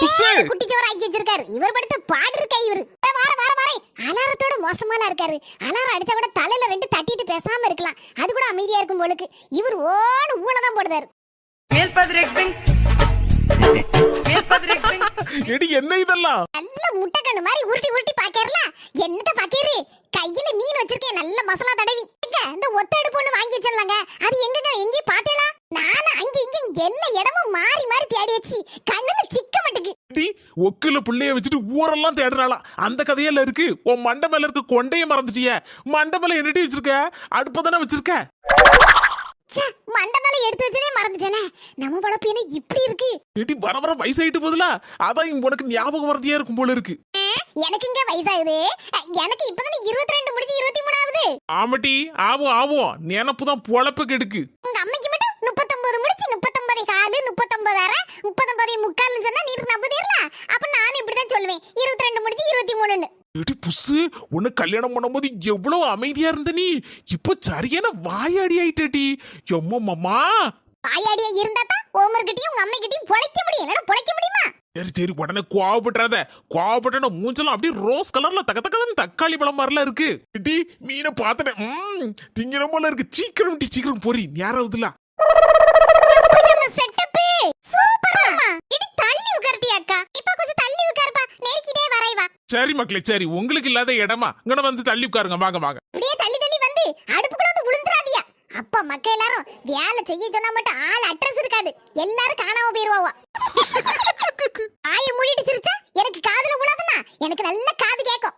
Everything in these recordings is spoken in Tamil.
புஸ்ஸு. குட்டிச்சோறு ஆக்கி வச்சிருக்காரு. இவர் படுத்த பாடு இருக்கா இவரு. வார வார வார. அலாரத்தோட மோசமாலாம் இருக்காரு. அலாரம் அடிச்சா கூட தலையில ரெண்டு தட்டிட்டு பேசாம இருக்கலாம். அது கூட அமைதியா இருக்கும் போலுக்கு. இவர் ஓடு ஊழதான் போடுதாரு. எடி என்ன இதெல்லாம்? நல்ல முட்டைக்கண்ணு மாதிரி உருட்டி உருட்டி பாக்கறல. என்னத்த பாக்கீரு கையில மீன் வச்சிருக்கேன் நல்ல மசாலா தடவி. எங்க? இந்த ஒத்த அடுப்பு ஒண்ணு வாங்கி வச்சிடலாங்க. அது எங்கங்க? எங்கேயும் பாத்தேளா? நானும் அங்க இங்க எல்லா இடமும் மாறி மாறி தேடி வச்சு கண்ணுல சிக்க மாட்டுக்கு டி ஒக்குல புள்ளைய வச்சுட்டு ஊரெல்லாம் தேடுறாளா அந்த கதையில இருக்கு உன் மண்டை மேல இருக்க கொண்டைய மறந்துட்டிய. மண்டை மேல வச்சிருக்க? அடுப்ப தானே வச்சிருக்க? ச்சே மண்டை மேல எடுத்து வச்சதே மறந்துட்டேனே. நம்ம பழப்பு என்ன இப்படி இருக்கு? எடி வர வர வயசாயிட்டு போதுல அதான் இங்க உனக்கு ஞாபகம் வரதியா இருக்கும் போல இருக்கு. எனக்குங்க வயசாகுது. அஹ், எனக்கு இப்பதானே இருபத்தி ரெண்டு முடிஞ்சு இருபத்தி மூணாவது ஆமாட்டி ஆவும் ஆவும். நினப்பு தான் பொழப்பு கெடுக்கு உங்க அம்மைக்கு மட்டும் முப்பத்தொன்பது முடிச்சு முப்பத்தொன்பது காலு முப்பத்தொன்பது அரை முப்பத்தொன்பது சொன்னா நீர் நம்புதீர்ல அப்ப நானும் இப்படிதான் சொல்லுவேன். இருபத்தி ரெண்டு முடிச்சு இருபத்தி மூணுன்னு எடி புஸ்ஸு உன்னை கல்யாணம் பண்ணும்போது எவ்வளவு அமைதியா இருந்த நீ? இப்போ சரியான வாயாடி ஆயிட்டடி. எம்மோ மாமா. வாயாடியா இருந்தா தான் ஓமர்கிட்டயும் உங்க அம்மைக்கிட்டயும் பொழைக்க முடியும். இல்லைன்னா பொழைக்க முடியுமா? சரி சரி உடனே கோவப்பட்டுறாத. கோவப்பட்ட மூஞ்செல்லாம் அப்படியே ரோஸ் கலர்ல தக்க தக்கன்னு தக்காளி பழம் மாதிரிலாம் இருக்கு. டி மீனை பார்த்தேன் ம் திங்கிற போல இருக்கு. சீக்கிரம் டி சீக்கிரம் பொறி. நேராவதுல எப்படி நம்ம செட்டப் சூப்பர் அம்மா இடி தள்ளி உட்கார்ட்டி அக்கா இப்ப கொஞ்சம் தள்ளி உட்காருப்பா நெருக்கிட்டே வரைவா சரி மக்களே சரி. உங்களுக்கு இல்லாத இடமா? இங்கன வந்து தள்ளி உட்காருங்க. வாங்க வாங்க. இப்படியே தள்ளி தள்ளி வந்து அடுப்புக்குள்ள வந்து விழுந்துறாதியா அப்பா மக்கள் எல்லாரும் வேலை செய்ய சொன்னா மட்டும் ஆள் அட்ரஸ் இருக்காது. எல்லாரும் காணாம போயிருவாவா. ஆய மூடிட்டு சிரிச்சா எனக்கு காதுல விழாதுன்னா எனக்கு நல்ல காது கேட்கும்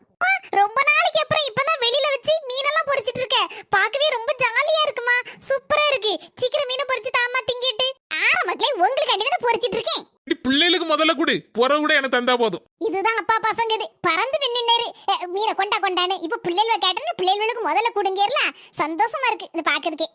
ரொம்ப நாளைக்கு அப்புறம் இப்பதான் வெளியில வச்சு மீனெல்லாம் பொரிச்சிட்டு இருக்க பார்க்கவே ரொம்ப ஜாலியா இருக்குமா? சூப்பரா இருக்கு. சீக்கிரம் மீனை பொரிச்சு தாமா திங்கிட்டு. ஆற மக்களே உங்களுக்கு அடிதான் பொரிச்சிட்டு இருக்கேன். பிள்ளைகளுக்கு முதல்ல கொடு. புற கூட எனக்கு தந்தா போதும். இதுதான் அப்பா பசங்க இது பறந்து நின்னுரு மீனை கொண்டா கொண்டான்னு இப்ப பிள்ளைகள் கேட்டேன்னு பிள்ளைகளுக்கு முதல்ல கொடுங்கேர்ல. சந்தோஷமா இருக்கு இது பாக்குறதுக்கே.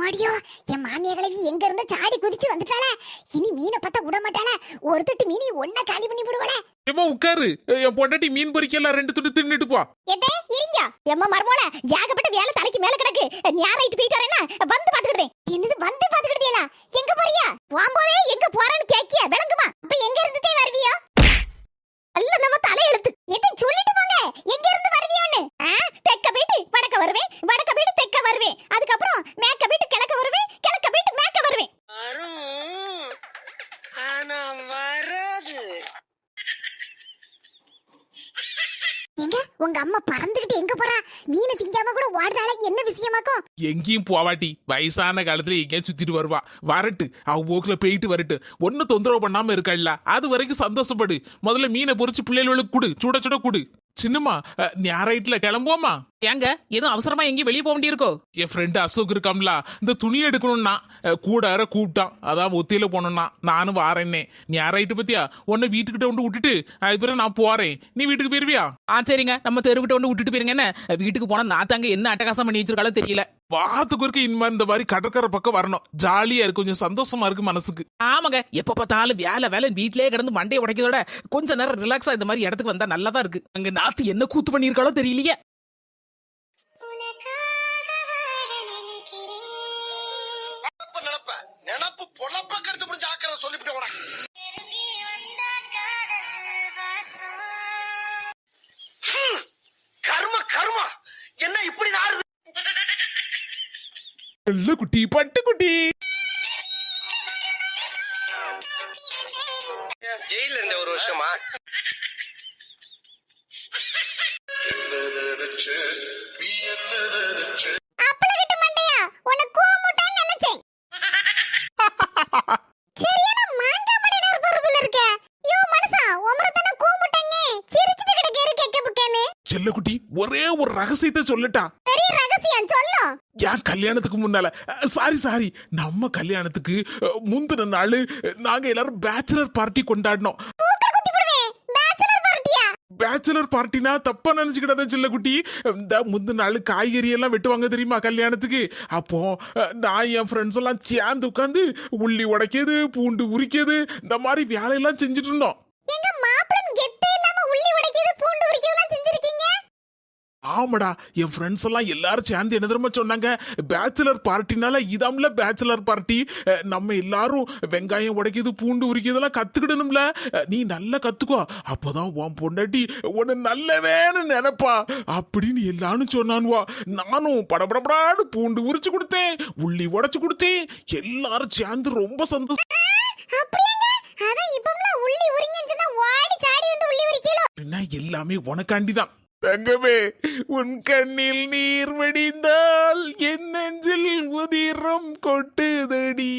மாடியோ என் மாமியா கிழவி எங்க இருந்து சாடி குதிச்சு வந்துட்டாளே? இனி மீனை பார்த்தா விட மாட்டாளே. ஒரு தட்டு மீனை ஒன்னா காலி பண்ணி விடுவாளே. ஏமா உட்காரு. என் பொண்டாட்டி மீன் பொரிக்கல ரெண்டு துண்டு தின்னுட்டு போ. எதே இருங்க. எம்மா மர்மோல ஏகப்பட்ட வேலை தலைக்கு மேல கிடக்கு. ஞாராயிட்டு போயிட்டு வரேன்னா வந்து பாத்துக்கிட்டேன் என்னது வந்து பாத்துக்கிட்டீங்களா எங்க போறியா? போம்போதே எங்க போறேன்னு கேக்கிய விளங்குமா? அப்ப எங்க இருந்துட்டே வருவியோ அல்ல நம்ம தலையெழுத்து எதை சொல்லிட்டு போங்க எங்க இருந்து வருவியோன்னு ஆ, தெக்க போயிட்டு வடக்க வருவேன் வடக்க போயிட்டு தெக்க வருவேன் அதுக்கப்புறம் மேக்க போயிட்டு கிழக்க வருவேன் கிழக்க போயிட்டு மேக்க வருவேன் வரும் ஆனா வராது எங்க உங்க அம்மா பறந்துகிட்டு எங்க போறா? மீனை திங்காம கூட ஓடுதாளா என்ன விஷயமாக்கும்? எங்கேயும் போவாட்டி. வயசான காலத்துல எங்கேயும் சுத்திட்டு வருவா. வரட்டு. அவ போக்குல போயிட்டு வரட்டு. ஒன்னும் தொந்தரவு பண்ணாம இருக்கல்ல அது வரைக்கும் சந்தோஷப்படு. முதல்ல மீனை பொறிச்சு பிள்ளைகளுக்கு குடு. சுட சுட குடு. சின்னம்மா அஹ், ஞாயிறாயிட்டுல கிளம்புவோமா ஏங்க எதுவும் அவசரமா எங்கேயும் வெளியே போக வேண்டியிருக்கோ? என் ஃப்ரெண்டு அசோக் இருக்காம்ல இந்த துணி எடுக்கணும்னா கூட யார கூப்பிட்டான். அதான் ஒத்தியில போனோம்னா நானும் வாரேன்னே. ஞாயிறாயிட்டு பத்தியா? உன்னை வீட்டுக்கிட்ட கொண்டு விட்டுட்டு அதுக்கப்புறம் நான் போறேன். நீ வீட்டுக்கு போயிருவியா? ஆ சரிங்க. நம்ம தெருவிட்ட ஒன்று விட்டுட்டு போயிருங்க என்ன? வீட்டுக்கு போனா நாத்தாங்க என்ன அட்டகாசம் பண்ணி வச்சிருக்காளோ தெரியல. வாத்துக்கு இருக்க இனிமே இந்த மாதிரி கடற்கரை பக்கம் வரணும். ஜாலியா இருக்கு கொஞ்சம் சந்தோஷமா இருக்கு மனசுக்கு. ஆமாங்க. எப்ப பார்த்தாலும் வேலை வேலை வீட்லயே கிடந்து மண்டையை உடைக்கிறதோட கொஞ்ச நேரம் ரிலாக்ஸா இந்த மாதிரி இடத்துக்கு வந்தா நல்லதா இருக்கு. அங்க நாத்து என்ன கூத்து பண்ணியிருக்காளோ தெரியலையே. குட்டி பட்டு குட்டி. ஜெயில இருந்த ஒரு வருஷமா புக்கேன்னு செல்ல குட்டி ஒரே ஒரு ரகசியத்தை சொல்லட்டா. பெரிய ரகசியம் சொல்லும் என் கல்யாணத்துக்கு முன்னால? சாரி சாரி நம்ம கல்யாணத்துக்கு முந்தின நாள் நாங்க எல்லாரும் பேச்சுலர் பார்ட்டி கொண்டாடினோம். பேச்சுலர் பார்ட்டினா தப்பா நினைச்சுக்கிடாத செல்ல குட்டி இந்த முந்தின நாள் காய்கறி எல்லாம் வெட்டுவாங்க தெரியுமா கல்யாணத்துக்கு? அப்போ நான் என் ஃப்ரெண்ட்ஸ் எல்லாம் சேர்ந்து உட்காந்து உள்ளி உடைக்கிறது பூண்டு உரிக்கிறது இந்த மாதிரி வேலையெல்லாம் செஞ்சுட்டு இருந்தோம். ஆமாடா என் ஃப்ரெண்ட்ஸ் எல்லாம் எல்லாரும் சேர்ந்து என்ன தெரியுமா சொன்னாங்க? பேச்சுலர் பார்ட்டினால இதாம்ல பேச்சுலர் பார்ட்டி நம்ம எல்லாரும் வெங்காயம் உடைக்கிறது பூண்டு உரிக்கிறதெல்லாம் கத்துக்கிடணும்ல. அஹ், நீ நல்லா கத்துக்கோ. அப்போதான் உன் பொண்டாட்டி உன்னை நல்லவேன்னு நினைப்பா. அப்படின்னு எல்லாரும் சொன்னானுவா. நானும் படபடபடான்னு பூண்டு உரிச்சு கொடுத்தேன் உள்ளி உடைச்சு கொடுத்தேன். எல்லாரும் சேர்ந்து ரொம்ப சந்தோஷம். அப்படியாங்க? அதான் இப்பம்லாம் தங்கமே உன் கண்ணில் நீர் வடிந்தால் என் நெஞ்சில் உதிரம் கொட்டுதடி.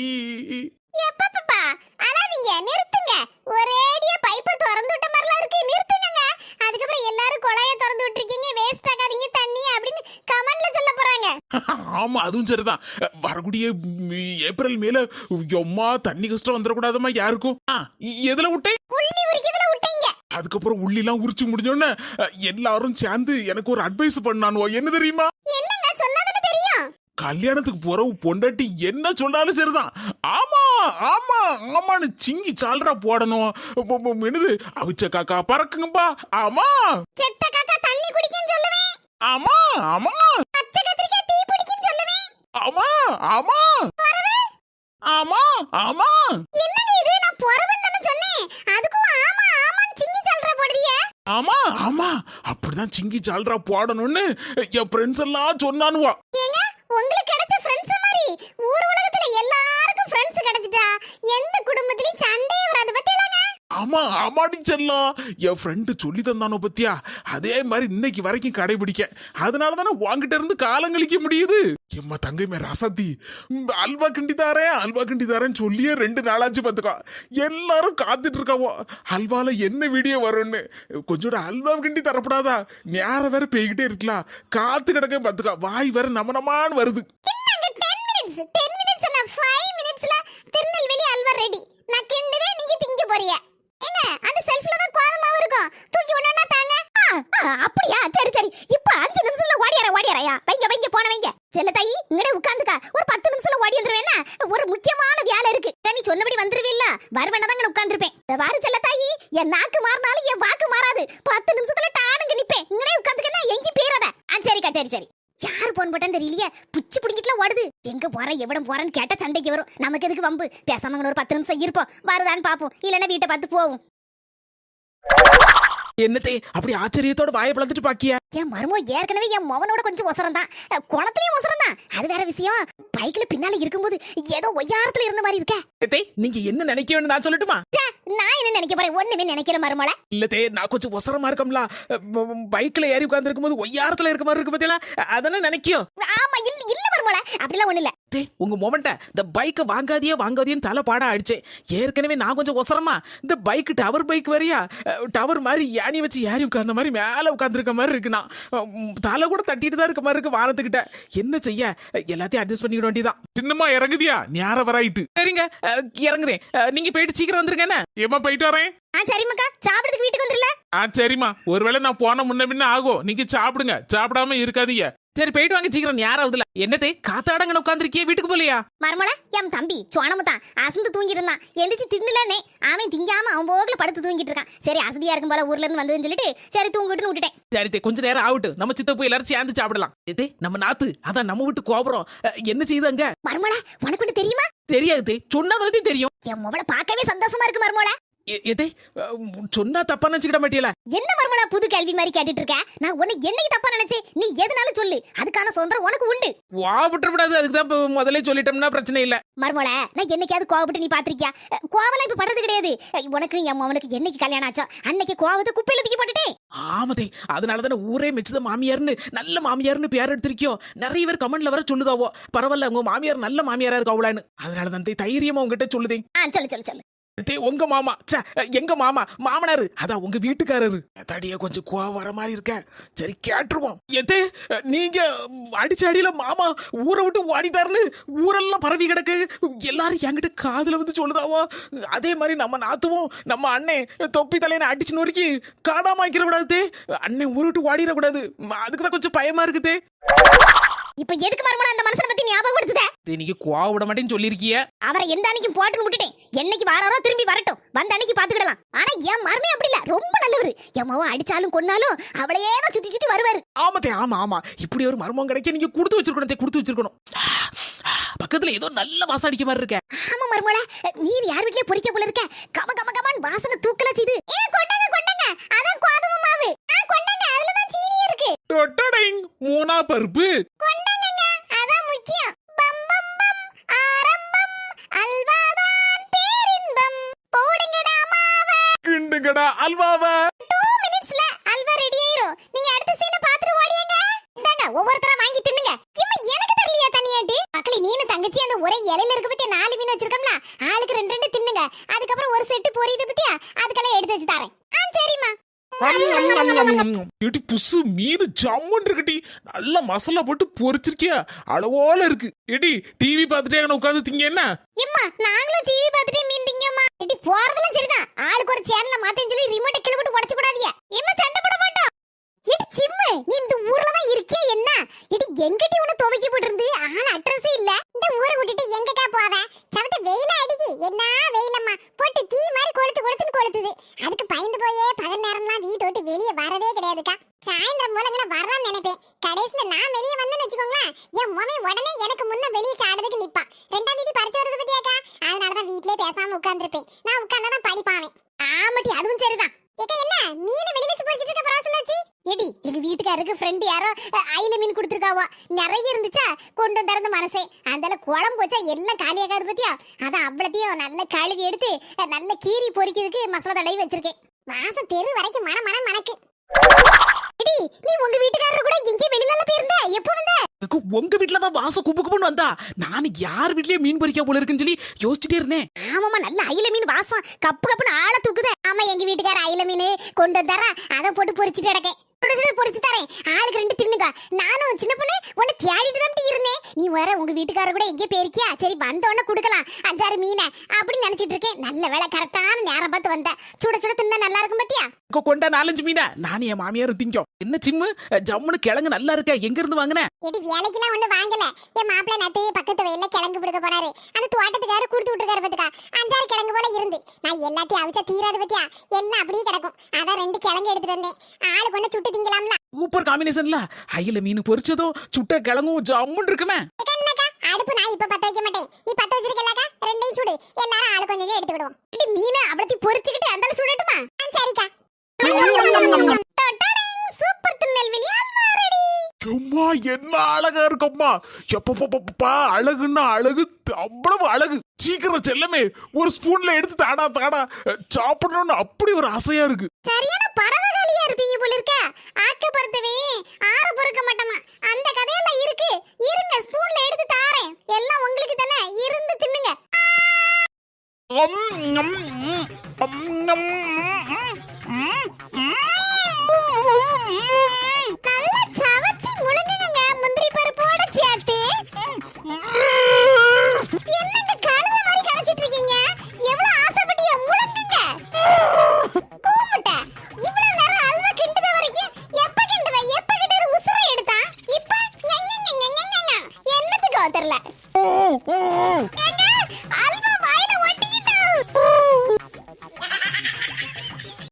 எப்பப்பா அழாதீங்க நிறுத்துங்க. ஒரேடியா பைப்பை திறந்து விட்ட மாதிரிலாம் இருக்கு நிறுத்துங்க அதுக்கப்புறம் எல்லாரும் குழாய திறந்து விட்டுருக்கீங்க வேஸ்ட் ஆகாதீங்க தண்ணி அப்படின்னு கமெண்ட்ல சொல்ல போறாங்க. ஆமா அதுவும் சரிதான். வரக்கூடிய ஏப்ரல் மேல எம்மா தண்ணி கஷ்டம் வந்துடக்கூடாதம்மா யாருக்கும். எதுல விட்டேன்? அதுக்கப்புறம் உள்ளிலாம் உரிச்சு முடிஞ்சோடனே எல்லாரும் சேர்ந்து எனக்கு ஒரு அட்வைஸ் பண்ணானுவோ என்ன தெரியுமா? கல்யாணத்துக்கு போற பொண்டாட்டி என்ன சொன்னாலும் சரிதான். ஆமா ஆமா ஆமான்னு சிங்கி சால்ரா போடணும். என்னது? அவிச்ச காக்கா பறக்குங்கப்பா. ஆமா. செத்த காக்கா தண்ணி குடிக்குன்னு சொல்லுவேன். ஆமா ஆமா. பச்சை கத்திரிக்காய் தீ பிடிக்குன்னு சொல்லுவேன். ஆமா ஆமா. ஆமா ஆமா. என்னங்க இது? நான் பொறவன் தானே சொன்னேன். சிங்கி ஆமா ஆமா. அப்படிதான் சிங்கி சால்ரா போடணும்னு என் ஃப்ரெண்ட்ஸ் எல்லாம் சொன்னானுவா. ஏங்க உங்களுக்கு கிடைச்ச ஃப்ரெண்ட்ஸ் மாதிரி ஊர் உலகத்துல எல்லாருக்கும் ஃப்ரெண்ட்ஸ் கிடைச்சிட்டா எந்த குடும்பத்திலயும் சண்டையே வராது ஆமாம் ஆமாடி செல்லம் என் ஃப்ரெண்டு சொல்லி தந்தானோ பத்தியா? அதே மாதிரி இன்னைக்கு வரைக்கும் கடைபிடிக்க. அதனால தானே வாங்கிட்ட இருந்து காலம் கழிக்க முடியுது? எம்மா தங்கை ரசத்தி. அல்வா கிண்டி தாரேன் அல்வா கிண்டி தாரேன்னு சொல்லியே ரெண்டு நாளாச்சு பார்த்துக்கோ. எல்லாரும் காத்துட்டு இருக்காவோ. அல்வால என்ன வீடியோ வரும்னு. கொஞ்சோட அல்வா கிண்டி தரப்படாதா? நேரம் வேற பெய்கிட்டே இருக்கலாம் காத்து கிடக்க பார்த்துக்கோ. வாய் வேற நமனமான்னு வருது. என்னங்க 10 மினிட்ஸ் நான் 5 மினிட்ஸ்ல திருநெல்வேலி அல்வா ரெடி நான் கிண்டுறேன் நீங்க திங்க போறீங்க. என்ன? அந்த செல்ஃப்ல தான் கோதமாவும் இருக்கும். தூக்கி ஒண்ணா தாங்க. அப்படியா? சரி சரி. இப்ப அஞ்சு நிமிஷத்துல ஓடியார ஓடியாரையா? வைங்க வைங்க போன வைங்க. செல்ல தாயி இங்கடே உட்கார்ந்துக்க ஒரு பத்து நிமிஷத்துல ஓடி வந்துருவேனா. ஒரு முக்கியமான வேலை இருக்கு. நீ சொன்னபடி வந்துருவில்ல. வருவேன்னா தான் உட்கார்ந்துருப்பேன். வாரு செல்ல தாயி என் நாக்கு மாறினாலும் என் வாக்கு மாறாது பத்து நிமிஷத்துல டானுங்க நிப்பேன் இங்கடே உட்கார்ந்துக்கனா எங்கேயும் பேராத ஆ சரிக்கா சரி சரி யார் போன் போட்டான்னு தெரியலையே புச்சு பிடிக்கிட்டுலாம் ஓடுது எங்க போற எவ்வளவு போறேன்னு கேட்டா சண்டைக்கு வரும். நமக்கு எதுக்கு வம்பு? பேசாம ஒரு பத்து நிமிஷம் இருப்போம். வருதான்னு பாப்போம் இல்லைன்னா வீட்டை பார்த்து போவோம். என்னத்தே அப்படி ஆச்சரியத்தோட வாயை பிளந்துட்டு பாக்கியா? என் மருமோ ஏற்கனவே என் மவனோட கொஞ்சம் ஒசரம் தான் குளத்துலயும் ஒசரம் தான் அது வேற விஷயம். பைக்ல பின்னால இருக்கும்போது ஏதோ ஒய்யாரத்துல இருந்த மாதிரி இருக்க. தே நீங்க என்ன நினைக்கணும்னு நான் சொல்லட்டுமா? நான் என்ன நினைக்க போறேன்? ஒண்ணுமே நினைக்கிற மருமோல இல்லத்தே நான் கொஞ்சம் ஒசரமா இருக்கம்ல. பைக்ல ஏறி உட்கார்ந்து இருக்கும்போது ஒய்யாரத்துல இருக்க மாதிரி இருக்கு பாத்தீங்களா? அதெல்லாம் நினைக்கியோ ஆமா இல்ல இல்ல மருமோல அப்படிலாம் ஒண்ணு இல்ல தே உங்க மொமெண்ட இந்த பைக்கை வாங்காதியே வாங்காதியன்னு தலை பாட அடிச்சேன். ஏற்கனவே நான் கொஞ்சம் ஒசரமா இந்த பைக் டவர் பைக் வரையா? டவர் மாதிரி யானி வச்சு ஏறி உட்கார்ந்த மாதிரி மேல உட்கார்ந்துருக்க மாதிரி இருக்கு. நான் உம், தலை கூட தட்டிட்டு தான் இருக்க மாதிரி இருக்கு வானத்துக்கிட்ட. என்ன செய்ய? எல்லாத்தையும் அட்ஜஸ்ட் பண்ணிக்க வேண்டியதான் சின்னம்மா இறங்குதியா? நேரம் வராயிட்டு. சரிங்க இறங்குறேன். நீங்க போயிட்டு சீக்கிரம் வந்துருங்க என்ன? ஏமா போயிட்டு வரேன்? ஆ சரிம்மாக்கா. சாப்பிடுறதுக்கு வீட்டுக்கு வந்துடல ஆ சரிம்மா. ஒருவேளை நான் போன முன்ன பின்ன ஆகும் நீங்க சாப்பிடுங்க. சாப்பிடாம இருக்காதீங்க. சரி போயிட்டு வாங்க சீக்கிரம். யாராவதுல என்னத்தே காத்தாடங்கன்னு உட்காந்துருக்கியே வீட்டுக்கு போலியா? மருமல என் தம்பி சோனமு தான் அசந்து தூங்கிட்டு இருந்தான் எந்திரிச்சு தின்னலனே அவன் திங்காம அவன் போகல படுத்து தூங்கிட்டு இருக்கான் சரி அசதியா இருக்கும் போல ஊர்ல இருந்து வந்ததுன்னு சொல்லிட்டு சரி தூங்கிட்டுன்னு விட்டுட்டேன். சரி தே கொஞ்ச நேரம் ஆகட்டும். நம்ம சித்த போய் எல்லாரும் சேர்ந்து சாப்பிடலாம். ஏதே நம்ம நாத்து அதான் நம்ம வீட்டு கோபுரம். என்ன செய்யுது அங்க மருமல உனக்கு ஒண்ணு தெரியுமா? தெரியாது சொன்னதுனதே தெரியும். என் முவளை பார்க்கவே சந்தோஷமா இருக்கு மருமல எதே? சொன்னா தப்பா நினைச்சுக்கிட மாட்டியல. என்ன மருமலா புது கேள்வி மாதிரி கேட்டுட்டு இருக்க நான் உன்னை என்னைக்கு தப்பா நினைச்சேன்? நீ எதுனாலும் சொல்லு. அதுக்கான சுதந்திரம் உனக்கு உண்டு. வா விட்டுறக்கூடாது அதுக்கு தான் முதல்ல சொல்லிட்டோம்னா பிரச்சனை இல்ல. மருமல நான் என்னைக்காவது கோவப்பட்டு நீ பாத்திருக்கியா? கோவலாம் இப்ப படுறது கிடையாது. உனக்கு என் மவனுக்கு என்னைக்கு கல்யாணம் ஆச்சோ அன்னைக்கு கோவத்தை குப்பையில தூக்கி போட்டுட்டேன். ஆமதே அதனால தானே ஊரே மெச்சத மாமியார்னு நல்ல மாமியார்னு பேர் எடுத்திருக்கியோ? நிறைய பேர் கமெண்ட்ல வர சொல்லுதாவோ? பரவாயில்ல உங்க மாமியார் நல்ல மாமியாரா இருக்கா அவளான்னு. அதனால தான் தைரியமா உங்ககிட்ட சொல்லுதே. சொல்லு சொல்லு சொல்லு. தே உங்க மாமா ச்சே எங்க மாமா மாமனாரு. அதான் உங்க வீட்டுக்காரரு. தடிய கொஞ்சம் கோவம் வர மாதிரி இருக்க. சரி கேட்டுருவோம். எதே நீங்க அடிச்ச அடியில மாமா ஊரை விட்டு ஓடிட்டாருன்னு ஊரெல்லாம் பரவி கிடக்கு. எல்லாரும் என்கிட்ட காதுல வந்து சொல்லுதாவோ. அதே மாதிரி நம்ம நாத்துவோம் நம்ம அண்ணன் தொப்பி தலையனை அடிச்சு நொறுக்கி காணாம ஆக்கிட கூடாது அண்ணன் ஊரை விட்டு ஓடிடக்கூடாது. அதுக்கு தான் கொஞ்சம் பயமா இருக்குது இப்ப எதுக்கு மறுமலா அந்த மனுஷனை பத்தி ஞாபகப்படுத்துத? நீங்க கோவ விட மாட்டேன்னு சொல்லியிருக்கிய. அவரை எந்த அன்னைக்கும் போட்டுன்னு விட்டுட்டேன். என்னைக்கு வாராரோ திரும்பி வரட்டும். வந்த அன்னைக்கு பாத்துக்கிடலாம். ஆனா என் மருமே அப்படி இல்ல. ரொம்ப நல்லவரு. என் மாவன் அடிச்சாலும் கொன்னாலும் அவளையே தான் சுத்தி சுத்தி வருவாரு. ஆமாத்தே ஆமா ஆமா. இப்படி ஒரு மர்மம் கிடைக்க நீங்க கொடுத்து வச்சிருக்கணும் கொடுத்து வச்சிருக்கணும். பக்கத்துல ஏதோ நல்ல வாசம் அடிக்க மாதிரி இருக்க. ஆமா மருமலா நீர் யார் வீட்லயே பொறிக்க போல இருக்க? கம கம கமான் வாசனை தூக்கல செய்து. ஏ கொண்டாங்க கொண்டாங்க. அதான் கோதுமை மாவு. ஆ கொண்டாங்க அதுல தான் சீனி இருக்கு. டொட்டடைங் மூணா பருப்பு. கொண்டாங்கங்க அதான் முக்கியம். பம் பம் பம் ஆரம்பம் அல்வாதான் பேரின்பம். போடுங்கடா மாவை. கிண்டுங்கடா அல்வாவ. டூ மினிட்ஸ்ல அல்வா ரெடி ஆயிரும். நீங்க அடுத்த சீனை பாத்துட்டு ஓடியங்க. இந்தாங்க ஒவ்வொருத்தரா வாங்கி தின்னுங்க இம்மா எனக்கு தெரியலையா தனியாட்டி மக்களே நீனு தங்கச்சி அந்த ஒரே இலையில இருக்க பத்தியா? நாலு மீன் வச்சிருக்கோம்ல. ஆளுக்கு ரெண்டு ரெண்டு தின்னுங்க. அதுக்கப்புறம் ஒரு செட்டு பொரியுது பத்தியா? அதுக்கெல்லாம் எடுத்து வச்சு தரேன். ஆ சரிம்மா. ஏடி புசு மீன் ஜம்முன்னு இருக்குடி நல்ல மசாலா போட்டு பொரிச்சிருக்கியா? அளவோல இருக்கு. ஏடி டிவி பார்த்துட்டே உட்காந்து திங்க என்ன? எம்மா நாங்களும் டிவி பார்த்துட்டே மீன் திங்கம்மா. எடி போறதெல்லாம் சரிதான். ஆளுக்கு ஒரு சேனலை மாத்தேன்னு சொல்லி ரிமோட்டை கிள போட்டு உடைச்சு எம்மா சண்டை போட இடி சிம்மு நீ இந்த ஊர்ல தான் இருக்கியா என்ன? இடி எங்கடி உன துவைக்க போட்டிருந்து? ஆள் அட்ரஸே இல்ல. இந்த ஊரை விட்டுட்டு எங்கக்கா போவ? சவத்து வெயில அடிக்கி. என்ன வெயிலம்மா? போட்டு தீ மாதிரி கொளுத்து கொளுத்துன்னு கொளுத்துது அதுக்கு பயந்து போயே பகல் நேரம்லாம் வீட்டை விட்டு வெளியே வரதே கிடையாதுக்கா சாயந்தரம் மூலங்கன வரலாம்னு நினைப்பேன் கடைசியில நான் வெளியே வந்தேன்னு வச்சுக்கோங்களேன் என் மொமை உடனே எனக்கு முன்ன வெளியே சாடுறதுக்கு நிப்பான் ரெண்டாம் தேதி பரிசு வருது பத்தியாக்கா அதனாலதான் வீட்லயே பேசாம உட்கார்ந்துருப்பேன் நான் உட்கார்ந்தாதான் படிப்பாவேன் ஆமாட்டி அதுவும் சரிதான் ஏக்கா என்ன மீன் வெளியில வச்சு பொரிச்சிட்டு இருக்க பராசல் வச்சு எடி எங்க வீட்டுக்காரருக்கு ஃப்ரெண்ட் யாரோ அஹ், அயில மீன் கொடுத்துருக்காவோ நிறைய இருந்துச்சா கொண்டு வந்திருந்த மனசே அந்தால குழம்பு வச்சா எல்லாம் காலியாகாது பத்தியா? அதான் அவ்வளத்தையும் நல்ல கழுவி எடுத்து நல்ல கீரி பொரிக்கிறதுக்கு மசாலா தடவி வச்சிருக்கேன். வாசம் தெரு வரைக்கும் மன மனம் மணக்கு. நீ உங்க வீட்டுக்காரர் கூட எங்கேயும் வெளியில போயிருந்த? எப்போ வந்த? உங்க வீட்டுல தான் வாசம் குப்பு குப்புன்னு வந்தா. நான் யார் வீட்லயே மீன் பொரிக்க போல இருக்குன்னு சொல்லி யோசிச்சுட்டே இருந்தேன். ஆமாமா நல்ல அயில மீன் வாசம். கப்பு கப்புன்னு ஆள தூக்குது. ஆமா எங்க வீட்டுக்கார அயில மீன் கொண்டு வந்தார? அதை போட்டு பொரிச்சிட்டு கிடக்கேன். பொரிச்சு தரேன். ஆளுக்கு ரெண்டு தின்னுங்க நானும் சின்ன பொண்ணு உன்னை தேடிட்டு தான் வேற உங்க வீட்டுக்கார கூட எங்கேயோ போயிருக்கியா? சரி வந்த உடனே கொடுக்கலாம். அஞ்சாறு மீனை அப்படின்னு நினைச்சிட்டு இருக்கேன். நல்ல வேலை கரெக்டான நேரம் பார்த்து வந்தேன் சுட சுட தின்னா நல்லா இருக்கும் பத்தியா? கொண்ட நாலஞ்சு மீனா. நானும் என் மாமியாரும் திங்கும் என்ன சிம்மு? ஜம்முன்னு கிழங்கு நல்லா இருக்க எங்க இருந்து வாங்கின? எடி வேலைக்கெல்லாம் ஒண்ணு வாங்கல. என் மாப்பிள்ளை நட்டு பக்கத்து வயல்ல கிழங்கு பிடிக்க போனாரு அந்த தோட்டத்துக்காரர் கொடுத்து விட்டுருக்காரு பாத்துக்கா. அஞ்சாறு கிழங்கு போல இருந்து. நான் எல்லாத்தையும் அவிச்சா தீராது பத்தியா? எல்லாம் அப்படியே கிடக்கும். அதான் ரெண்டு கிழங்கு எடுத்துட்டு வந்தேன். ஆளு கொண்டு சுட்டு திங்கலாம்ல. சூப்பர் காம்பினேஷன்ல அயில மீன் பொரிச்சதும் சுட்ட கிழங்கும் ஜம்முன்னு இருக்குமே. அடுப்பு நான் இப்ப பத்த வைக்க மாட்டேன். நீ பத்த வச்சிருக்கலக்கா ரெண்டையும் சுடு. எல்லாரும் ஆளு கொஞ்சம் எடுத்து விடுவோம் மீன் அவ்வளத்தி பொரிச்சுக்கிட்டு அந்த சுடட்டுமா? சரிக்கா. திருநெல்வேலி அம்மா என்ன அழகா இருக்கம்மா? எப்பப்பப்பா அழகுன்னா அழகு அவ்வளவு அழகு. சீக்கிரம் செல்லமே ஒரு ஸ்பூன்ல எடுத்து தாடா தாடா சாப்பிடணும்னு அப்படி ஒரு ஆசையா இருக்கு. சரியான பரவகாலியா இருப்பீங்க போல இருக்க. ஆக்க பொறுத்தவே ஆற பொறுக்க மாட்டோமா அந்த கதையெல்லாம் இருக்கு. இருங்க ஸ்பூன்ல எடுத்து தாரேன். எல்லாம் உங்களுக்கு தானே. இருந்து தின்னுங்க அம், ம், ம், அம், ம், ம், ம், ம். நல்லா